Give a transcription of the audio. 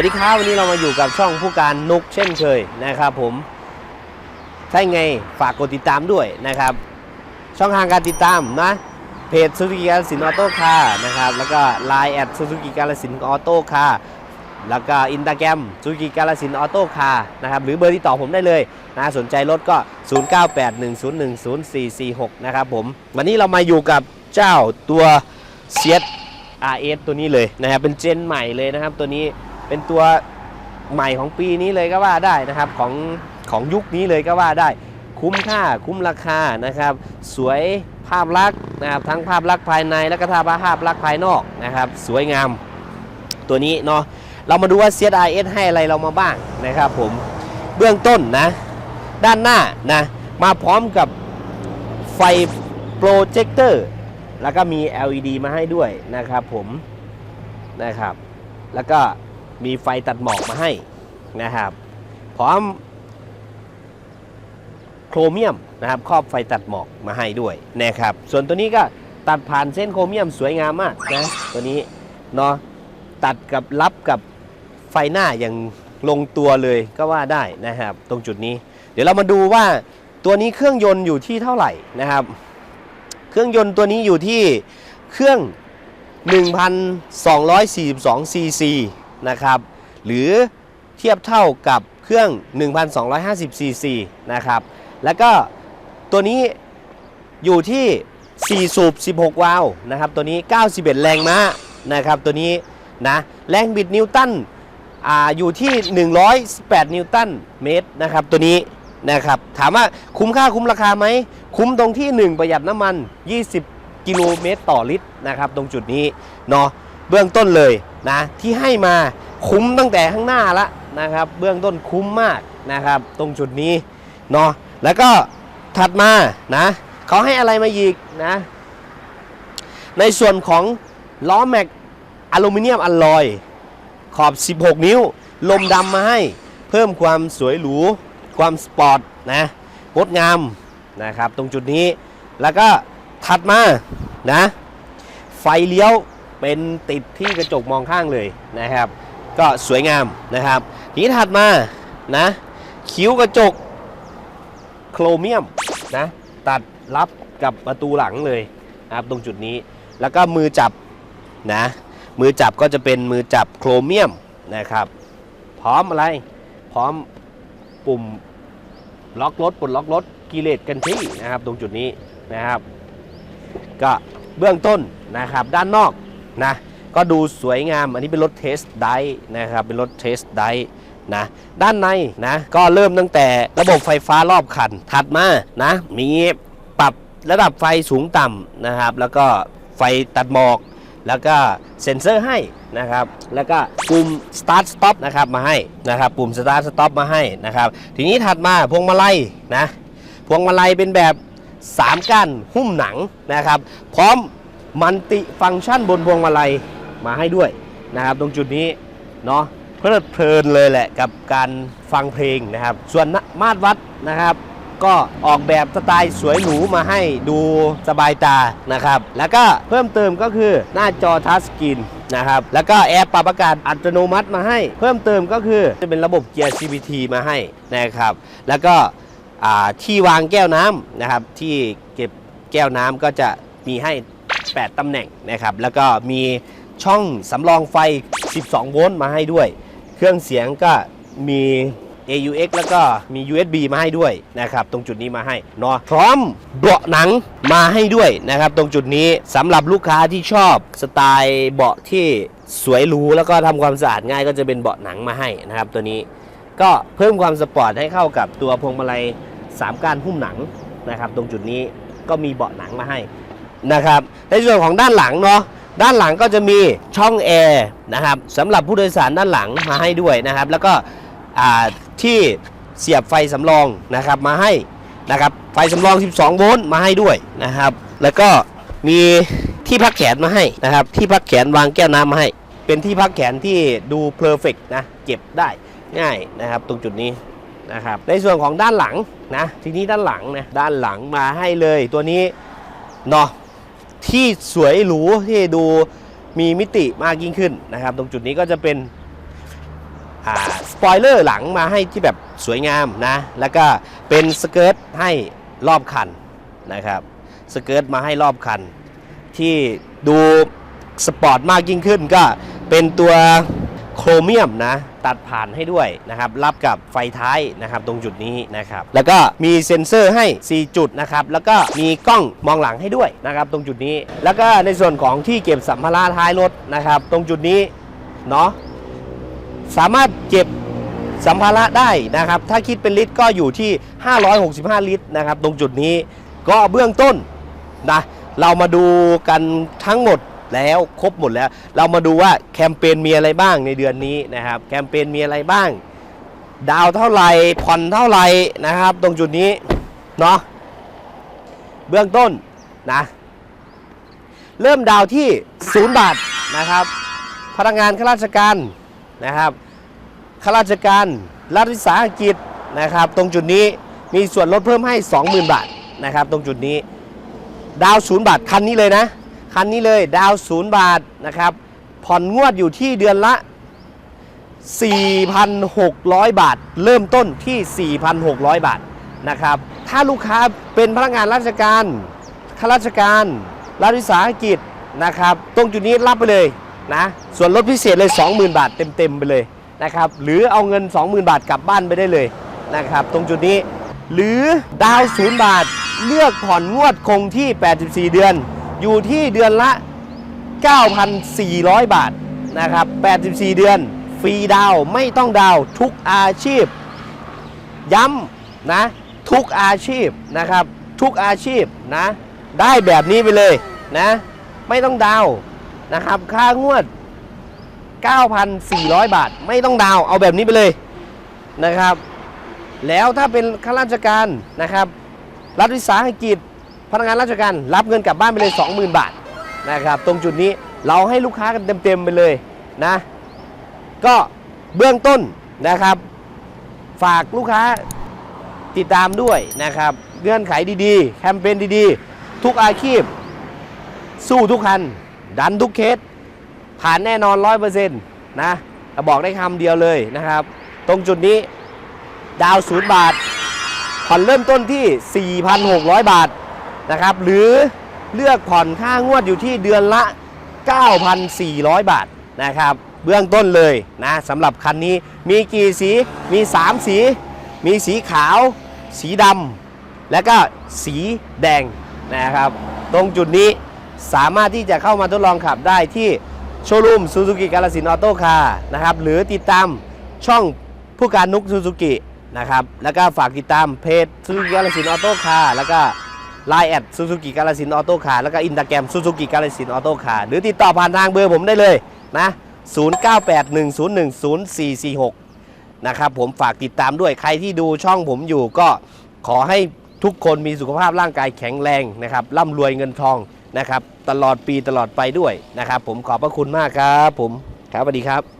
สวัสดีครับวันนี้เรามาอยู่กับช่องผู้การนุกเช่นเคยนะครับผมถ้าไงฝากกดติดตามด้วยนะครับ ช่องทางการติดตามนะเพจซูซูกิการสินออโต้คาร์นะครับแล้วก็ Line แอดซูซูกิการสินออโต้คาร์แล้วก็อิน a g แกรมซูซูกิการสินออโต้คาร์นะครับหรือเบอร์ที่ต่อผมได้เลยนะสนใจรถก็ 0981010446 นะครับผม วันนี้เรามาอยู่กับเจ้าตัวเซีย RS ตัวนี้เลยนะครับเป็นเจนใหม่เลยนะครับตัวนี้ เป็นตัวใหม่ของปีนี้เลยก็ว่าได้นะครับของของยุคนี้เลยก็ว่าได้ คุ้มค่าคุ้มราคานะครับ สวยภาพลักษณ์นะครับทั้งภาพลักษณ์ภายในและก็ภาพลักษณ์ภายนอกนะครับ สวยงามตัวนี้เนาะเรามาดูว่า CRS ให้อะไรเรามาบ้างนะครับผมเบื้องต้นนะ ด้านหน้านะมาพร้อมกับไฟโปรเจคเตอร์แล้วก็มี LED มาให้ด้วยนะครับผมนะครับ แล้วก็ มีไฟตัดหมอกมาให้นะครับพร้อมโครเมียมนะครับครอบไฟตัดหมอกมาให้ด้วยนะครับ ส่วนตัวนี้ก็ตัดผ่านเส้นโครเมียมสวยงามมากนะตัวนี้เนาะตัดกับรับกับไฟหน้าอย่างลงตัวเลยก็ว่าได้นะครับ ตรงจุดนี้ เดี๋ยวเรามาดูว่าตัวนี้เครื่องยนต์อยู่ที่เท่าไหร่นะครับ เครื่องยนต์ตัวนี้อยู่ที่เครื่อง 1,242ซีซี นะครับ หรือเทียบเท่ากับเครื่อง 1,250ซีซีนะครับ แล้วก็ตัวนี้อยู่ที่ 4 สูบ 16 วาล์วนะครับ ตัวนี้ 91 แรงม้านะครับ ตัวนี้นะ แรงบิดนิวตันอ่าอยู่ที่ 118 นิวตันเมตรนะครับ ตัวนี้นะครับ ถามว่าคุ้มค่าคุ้มราคาไหม คุ้มตรงที่ 1 ประหยัดน้ำมัน 20 กิโลเมตรต่อลิตรนะครับ ตรงจุดนี้เนาะ เบื้องต้นเลยนะที่ให้มาคุ้มตั้งแต่ข้างหน้าละนะครับ เบื้องต้นคุ้มมากนะครับ ตรงจุดนี้เนาะแล้วก็ถัดมานะเขาให้อะไรมาอีกนะในส่วนของล้อแม็กอลูมิเนียมอลลอยขอบ 16 นิ้ว ลมดำมาให้เพิ่มความสวยหรู ความสปอร์ตนะงดงามนะครับ ตรงจุดนี้แล้วก็ถัดมานะไฟเลี้ยว เป็นติดที่กระจกมองข้างเลยนะครับ ก็สวยงามนะครับทีนี้ถัดมานะคิ้วกระจกโครเมียมนะตัดรับกับประตูหลังเลยนะครับตรงจุดนี้แล้วก็มือจับนะมือจับก็จะเป็นมือจับโครเมียมนะครับ พร้อมอะไรพร้อมปุ่มล็อกรถปลดล็อกรถกิเลสกันที่นะครับ ตรงจุดนี้นะครับ ก็เบื้องต้นนะครับ ด้านนอก นะก็ดูสวยงาม อันนี้เป็นรถเทสไดนะครับเป็นรถเทสไดนะด้านในนะก็เริ่มตั้งแต่ระบบไฟฟ้ารอบคันถัดมานะมีปรับระดับไฟสูงต่ำนะครับ แล้วก็ไฟตัดหมอก แล้วก็เซ็นเซอร์ให้นะครับ แล้วก็ปุ่ม start stop นะครับมาให้นะครับปุ่ม start stop มาให้นะครับ ทีนี้ถัดมาพวงมาลัยนะพวงมาลัยเป็นแบบ 3ก้านหุ้มหนังนะครับ พร้อม มันติฟังก์ชันบนพวงมาลัยมาให้ด้วยนะครับ ตรงจุดนี้เนาะเพลิดเพลินเลยแหละกับการฟังเพลงนะครับ ส่วนมาตรวัดนะครับ ก็ออกแบบสไตล์สวยหรูมาให้ดูสบายตานะครับ แล้วก็เพิ่มเติมก็คือหน้าจอทัชสกรีนนะครับ แล้วก็แอร์ปรับอากาศอัตโนมัติมาให้ เพิ่มเติมก็คือจะเป็นระบบเกียร์ CVT มาให้นะครับ แล้วก็ที่วางแก้วน้ำนะครับ ที่เก็บแก้วน้ำก็จะมีให้ 8 ตำแหน่งนะครับ แล้วก็มีช่องสำรองไฟ 12 โวลต์มาให้ด้วย เครื่องเสียงก็มี AUX แล้วก็มี USB มาให้ด้วยนะครับ ตรงจุดนี้มาให้เนาะพร้อมเบาะหนังมาให้ด้วยนะครับ ตรงจุดนี้สำหรับลูกค้าที่ชอบสไตล์เบาะที่สวยหรูแล้วก็ทำความสะอาดง่ายก็จะเป็นเบาะหนังมาให้นะครับ ตัวนี้ก็เพิ่มความสปอร์ตให้เข้ากับตัวพวงมาลัย 3ก้านหุ้มหนังนะครับ ตรงจุดนี้ก็มีเบาะหนังมาให้ นะครับ ในส่วนของด้านหลังเนาะด้านหลังก็จะมีช่องแอร์นะครับสำหรับผู้โดยสารด้านหลังมาให้ด้วยนะครับ แล้วก็ที่เสียบไฟสำรองนะครับมาให้นะครับไฟสำรอง 12 โวลต์มาให้ด้วยนะครับ แล้วก็มีที่พักแขนมาให้นะครับ ที่พักแขนวางแก้วน้ำมาให้ เป็นที่พักแขนที่ดูเพอร์เฟกนะเก็บได้ง่ายนะครับตรงจุดนี้นะครับ ในส่วนของด้านหลังนะทีนี้ด้านหลังนะด้านหลังมาให้เลยตัวนี้เนาะ ที่สวยหรูที่ดูมีมิติมากยิ่งขึ้นนะครับ ตรงจุดนี้ก็จะเป็นสปอยเลอร์หลังมาให้ที่แบบสวยงามนะ แล้วก็เป็นสเกิร์ตให้รอบคันนะครับสเกิร์ตมาให้รอบคัน ที่ดูสปอร์ตมากยิ่งขึ้นก็เป็นตัวโครเมียมนะ ตัดผ่านให้ด้วยนะครับรับกับไฟท้ายนะครับตรงจุดนี้นะครับแล้วก็มีเซ็นเซอร์ให้ 4 จุดนะครับแล้วก็มีกล้องมองหลังให้ด้วยนะครับตรงจุดนี้ แล้วก็ในส่วนของที่เก็บสัมภาระท้ายรถนะครับ ตรงจุดนี้เนาะสามารถเก็บสัมภาระได้นะครับ ถ้าคิดเป็นลิตรก็อยู่ที่ 565 ลิตรนะครับ ตรงจุดนี้ก็เบื้องต้นนะเรามาดูกันทั้งหมด แล้วครบหมดแล้ว เรามาดูว่าแคมเปญมีอะไรบ้างในเดือนนี้นะครับ แคมเปญมีอะไรบ้าง ดาวเท่าไหร่ผ่อนเท่าไหร่นะครับ ตรงจุดนี้เนาะเบื้องต้นนะเริ่มดาวที่0บาทนะครับ พนักงานข้าราชการนะครับข้าราชการรัฐวิสาหกิจนะครับ ตรงจุดนี้มีส่วนลดเพิ่มให้ 20,000 บาทนะครับ ตรงจุดนี้ ดาวศูนย์บาทคันนี้เลยนะ คันนี้เลยดาวศูนย์บาทนะครับ ผ่อนงวดอยู่ที่เดือนละ 4,600 บาท เริ่มต้นที่ 4,600 บาทนะครับ ถ้าลูกค้าเป็นพนักงานราชการข้าราชการรัฐวิสาหกิจนะครับ ตรงจุดนี้รับไปเลยนะ ส่วนลดพิเศษเลย 20,000 บาทเต็มๆไปเลยนะครับ หรือเอาเงิน 20,000 บาทกลับบ้านไปได้เลยนะครับ ตรงจุดนี้ หรือดาวศูนย์บาท เลือกผ่อนงวดคงที่ 84 เดือน อยู่ที่เดือนละ 9,400 บาทนะครับ 84 เดือน ฟรีดาวไม่ต้องดาวทุกอาชีพ ย้ำนะ ทุกอาชีพนะครับ ทุกอาชีพนะ ได้แบบนี้ไปเลยนะ ไม่ต้องดาวนะครับ ค่างวด 9,400 บาท ไม่ต้องดาวเอาแบบนี้ไปเลยนะครับ แล้วถ้าเป็นข้าราชการนะครับ รัฐวิสาหกิจ พนักงานราชการรับเงินกลับบ้านไปเลย 20,000 บาทนะครับตรงจุดนี้เราให้ลูกค้ากันเต็มๆไปเลยนะก็เบื้องต้นนะครับ ฝากลูกค้าติดตามด้วยนะครับเงื่อนไขดีๆ แคมเปญดีๆ ทุกอาชีพ สู้ทุกคัน ดันทุกเคส ผ่านแน่นอน 100%นะบอกได้คำเดียวเลยนะครับ ตรงจุดนี้ดาวศูนย์บาทผ่อนเริ่มต้นที่ 4,600 บาท นะครับ หรือเลือกผ่อนค่างวดอยู่ที่เดือนละ 9,400 บาทนะครับ เบื้องต้นเลยนะสำหรับคันนี้มีกี่สีมี 3 สี มีสีขาว สีดำและก็สีแดงนะครับ ตรงจุดนี้สามารถที่จะเข้ามาทดลองขับได้ที่โชว์รูมซูซูกิกาลสินออโต้คาร์นะครับ หรือติดตามช่องผู้การนุกซูซูกินะครับ แล้วก็ฝากติดตามเพจซูซูกิกาลสินออโต้คาร์แล้วก็ ไลน์แอดซูซูกิกาลสินออโต้คาร์แล้วก็อินตาแกรมซูซูกิกาลสินออโต้คาร์หรือติดต่อผ่านทางเบอร์ผมได้เลยนะ 0981010446 นะครับผมฝากติดตามด้วยใครที่ดูช่องผมอยู่ก็ขอให้ทุกคนมีสุขภาพร่างกายแข็งแรงนะครับร่ำรวยเงินทองนะครับ ตลอดปีตลอดไปด้วยนะครับ ผมขอบพระคุณมากครับ ผมครับสวัสดีครับ